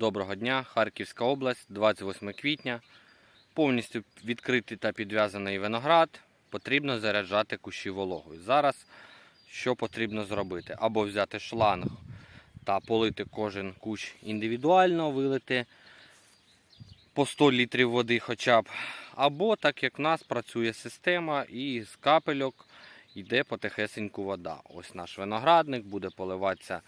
Доброго дня, Харківська область, 28 квітня. Повністю відкритий та підв'язаний виноград. Потрібно заряджати кущі вологою. Зараз що потрібно зробити? Або взяти шланг та полити кожен кущ індивідуально, вилити по 100 літрів води хоча б. Або так як в нас працює система і з капельок йде потихесеньку вода. Ось наш виноградник буде поливатися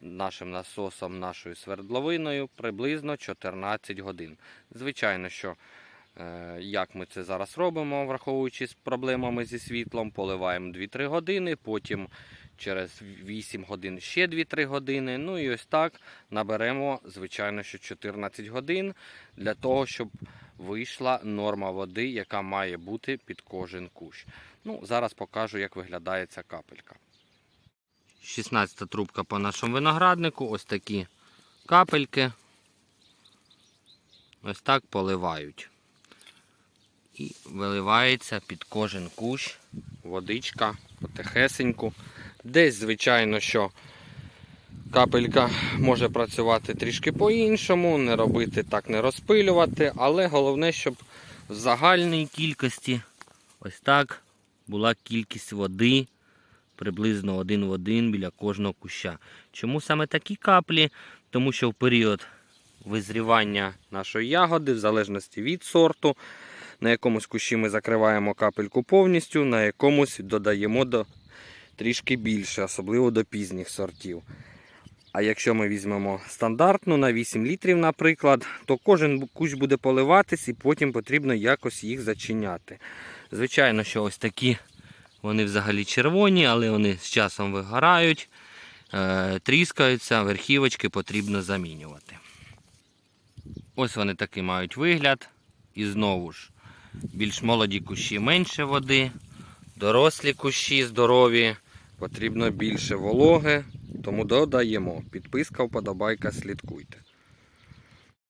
нашим насосом, нашою свердловиною приблизно 14 годин. Звичайно, що е, як ми це зараз робимо, враховуючи з проблемами зі світлом, поливаємо 2-3 години, потім через 8 годин ще 2-3 години. Ну і ось так наберемо, звичайно, що 14 годин для того, щоб вийшла норма води, яка має бути під кожен кущ. Ну, зараз покажу, як виглядає ця капелька. 16 трубка по нашому винограднику. Ось такі капельки. Ось так поливають. І виливається під кожен кущ водичка потихесеньку. Десь, звичайно, що капелька може працювати трішки по-іншому, не робити так, не розпилювати, але головне, щоб в загальній кількості ось так була кількість води приблизно один в один біля кожного куща. Чому саме такі каплі? Тому що в період визрівання нашої ягоди, в залежності від сорту, на якомусь кущі ми закриваємо капельку повністю, на якомусь додаємо до трішки більше, особливо до пізніх сортів. А якщо ми візьмемо стандартну на 8 літрів, наприклад, то кожен кущ буде поливатись і потім потрібно якось їх зачиняти. Звичайно, що ось такі вони взагалі червоні, але вони з часом вигорають, е, тріскаються, верхівочки потрібно замінювати. Ось вони такий мають вигляд. І знову ж, більш молоді кущі менше води, дорослі кущі здорові, потрібно більше вологи, тому додаємо. Підписка, вподобайка, слідкуйте.